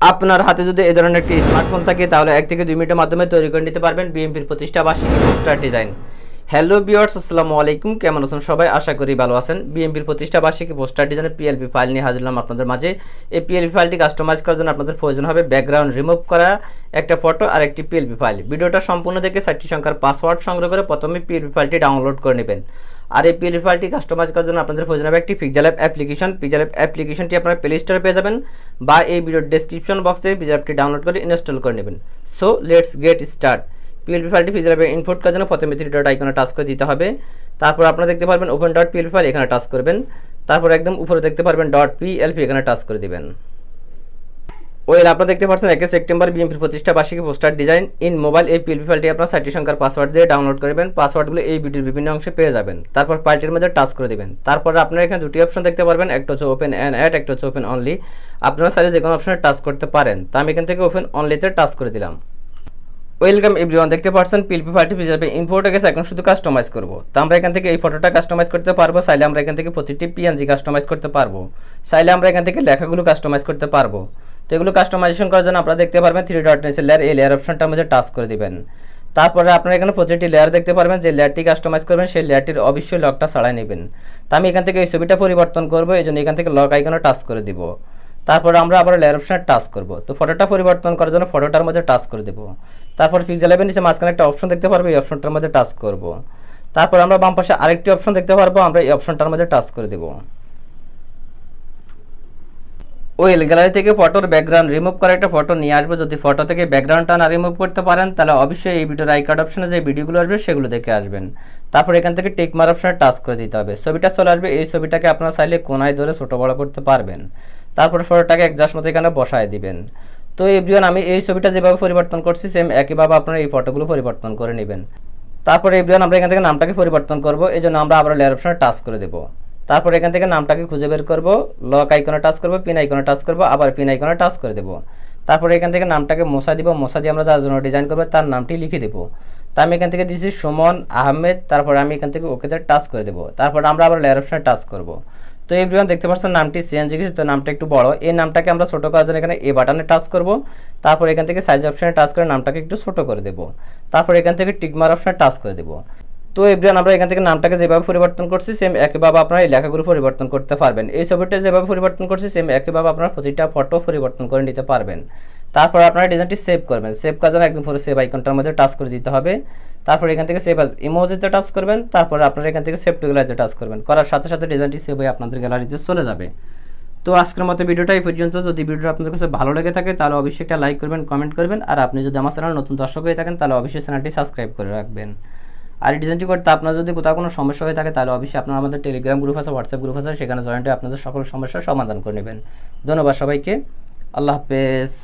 আপনার হাতে যদি এ ধরনের একটি স্মার্টফোন থাকে, তাহলে এক থেকে দুই মিনিটের মাধ্যমে তৈরি করে নিতে পারবেন বিএমপির প্রতিষ্ঠা বার্ষিকী পোস্টার ডিজাইন। হ্যালো বিয়ার্স আসসালামু আলাইকুম। কেমন আছেন সবাই? আশা করি ভালো আছেন। বিএমপির প্রতিষ্ঠা বার্ষিকী পোস্টার ডিজাইনের পিএলপি ফাইল নিয়ে হাজির হলাম আপনাদের মাঝে। এই পিএলপি ফাইলটি কাস্টমাইজ করার জন্য আপনাদের প্রয়োজন হবে ব্যাকগ্রাউন্ড রিমুভ করা, একটা ফটো আর একটি পিএলপি ফাইল ভিডিওটা সম্পূর্ণ দেখে চারটি সংখ্যার পাসওয়ার্ড সংগ্রহ করে প্রথমে পিএলপি ফাইলটি ডাউনলোড করে নেবেন। আর এই পিএলপি ফাইলটি কাস্টমাইজ করার জন্য আপনাদের প্রয়োজন হবে একটি PixelLab app application PixelLab app অ্যাপ্লিকেশনটি আপনারা প্লে স্টোরে পেয়ে যাবেন বা এই ভিডিওর ডেসক্রিপশন বক্সে পিকজাল অ্যাপটি ডাউনলোড করে ইনস্টল করে নেবেন। So let's get start PLP ফাইলটি অ্যাপে ইনপুট করার জন্য প্রথমে থ্রি ডট আইকনে টাচ করে দিতে হবে। তারপর আপনারা দেখতে পারবেন ওপেন ডট পিএলপি ফাইল এখানে টাচ করবেন। তারপর একদম উপরে দেখতে পারবেন ডট পিএলপি এখানে টাচ করে দিবেন। ওয়েল আপনারা দেখতে পাচ্ছেন একে সেপ্টেম্বর বিএমপির প্রতিষ্ঠা বার্ষিকী পোস্টার ডিজাইন ইন মোবাইল এই পিএলপি ফাইলটি আপনার সাইটটি সংখ্যার পাসওয়ার্ড দিয়ে ডাউনলোড করবেন পাসওয়ার্ডগুলো এই ভিডিওর বিভিন্ন অংশে পেয়ে যাবেন। তারপর ফাইলটির মধ্যে টাচ করে দিবেন। তারপর আপনারা এখানে দুটি অপশন দেখতে পারবেন, একটা হচ্ছে ওপেন অ্যান্ড অ্যাড একটা হচ্ছে ওপেন অনলি আপনারা চাইলে যে কোনো অপশনে টাচ করতে পারেন। তা আমি এখান থেকে ওপেন অনলিতে টাচ করে দিলাম। ওয়েলকাম এভরিওয়ান, দেখতে পাচ্ছেন পিএলপি ফাইলটি যাবে ইনফোটা গেছে এখন শুধু কাস্টমাইজ করব। তো আমরা এখান থেকে এই ফটোটা কাস্টমাইজ করতে পারব, চাইলে আমরা এখান থেকে প্রতিটি পিএনজি কাস্টমাইজ করতে পারব। চাইলে আমরা এখান থেকে লেখাগুলো কাস্টমাইজ করতে পারব। তো এগুলো কাস্টমাইজেশন করার জন্য আপনারা দেখতে পারবেন থ্রি ডট নিচে লেয়ার এই লেয়ার অপশনটার মধ্যে টাচ করে দিবেন। তারপরে আপনারা এখানে প্রতিটি লেয়ার দেখতে পারবেন, যে লেয়ারটি কাস্টমাইজ করবেন, সেই লেয়ারটির অবশ্যই লকটা ছাড়াই নেবেন। তো আমি এখান থেকে এই ছবিটা পরিবর্তন করব, এই জন্য এখান থেকে লক আইকনে টাচ করে দিব। তারপরে আমরা আবার লেয়ার অপশনে টাচ করব। তো ফটোটা পরিবর্তন করার জন্য ফটোটার মধ্যে টাচ করে দেবো। তারপর পিক্সেল লেভেল নিচে মাঝখানে একটা অপশন দেখতে পারব, এই অপশনটার মধ্যে টাচ করব। তারপর আমরা বাম পাশে আরেকটি অপশন দেখতে পারব, আমরা এই অপশনটার মধ্যে টাচ করে দেবো। ওয়েল গ্যালারি থেকে ফটোর ব্যাকগ্রাউন্ড রিমুভ করে একটা ফটো নিয়ে আসব। যদি ফটো থেকে ব্যাকগ্রাউন্ডটা না রিমুভ করতে পারেন, তাহলে অবশ্যই এই ভিডিওর আই কার্ড অপশনে যে ভিডিওগুলো আসবে, সেগুলো দেখে আসবেন। তারপর এখান থেকে টিক মার অপশনে টাচ করে দিতে হবে। ছবিটা চলে আসবে, এই ছবিটাকে আপনারা চাইলে কোনায় ধরে ছোটো বড়ো করতে পারবেন। তারপর ফটোটাকে একজাস্ট মতো এখানে বসায় দিবেন। তো এভরিওয়ান আমি এই ছবিটা যেভাবে পরিবর্তন করছি সেম একইভাবে আপনারা এই ফটোগুলো পরিবর্তন করে নেবেন। তারপরে এভরিওয়ান আমরা এখান থেকে নামটাকে পরিবর্তন করব, এই জন্য আমরা আবার লেয়ার অপশনে টাচ করে দেবো। তারপর এখান থেকে নামটাকে খুঁজে বের করব লক আইকনে টাচ করব পিন আইকনে টাচ করব, আবার পিন আইকনে টাচ করে দেবো। তারপরে এখান থেকে নামটাকে মশা দিব মশা দিয়ে আমরা যার জন্য ডিজাইন করব, তার নামটি লিখে দেবো। তা আমি এখান থেকে দিচ্ছি সুমন আহমেদ, তারপর আমি এখান থেকে ওকেতে টাচ করে দেবো। তারপর আমরা আবার লেয়ার অপশনে টাচ করব। তো এভরিওয়ান দেখতে পাচ্ছেন নামটি চেঞ্জ হয়ে গেছে তো নামটা একটু বড়। এই নামটাকে আমরা ছোটো করার জন্য এখানে এ বাটনে টাচ করব। তারপর এখান থেকে সাইজ অপশনে টাচ করে নামটাকে একটু ছোটো করে দেবো। তারপর এখান থেকে টিকমার অপশনে টাচ করে দেবো। তো এভরিওয়ান আমরা এখান থেকে নামটাকে যেভাবে পরিবর্তন করছি সেম একইভাবে আপনারা এই লেখাগুলো পরিবর্তন করতে পারবেন। এই ছবিটা যেভাবে পরিবর্তন করছি সেম একইভাবে আপনারা প্রতিটা ফটো পরিবর্তন করে নিতে পারবেন। তারপর আপনারা ডিজাইনটি সেভ করবেন। সেভ করার জন্য একদম পুরো সেভ আইকনটার মধ্যে টাচ করে দিতে হবে। তারপর এখান থেকে সেভ আস ইমোজিতে টাচ করবেন, তারপর আপনারা এখান থেকে সেভ টু গ্যালারিতে টাচ করবেন। করার সাথে সাথে ডিজাইনটি সেভ হয়ে আপনাদের গ্যালারিতে চলে যাবে। তো আজকের মতো ভিডিওটা এই পর্যন্ত। যদি ভিডিওটা আপনাদের কাছে ভালো লেগে থাকে, তাহলে অবশ্যই একটা লাইক করবেন কমেন্ট করবেন। আর আপনি যদি আমার চ্যানেল নতুন দর্শক হয়ে থাকেন, তাহলে অবশ্যই চ্যানেলটি সাবস্ক্রাইব করে রাখবেন। আর এই ডিজাইনটি করতে আপনার যদি কোথাও কোনো সমস্যা হয়ে থাকে, তাহলে অবশ্যই আপনার আমাদের টেলিগ্রাম গ্রুপ আছে হোয়াটসঅ্যাপ গ্রুপ আছে। সেখানে জয়েন্ট আপনাদের সকল সমস্যার সমাধান করে নেবেন। ধন্যবাদ সবাইকে। আল্লাহ হাফেজ।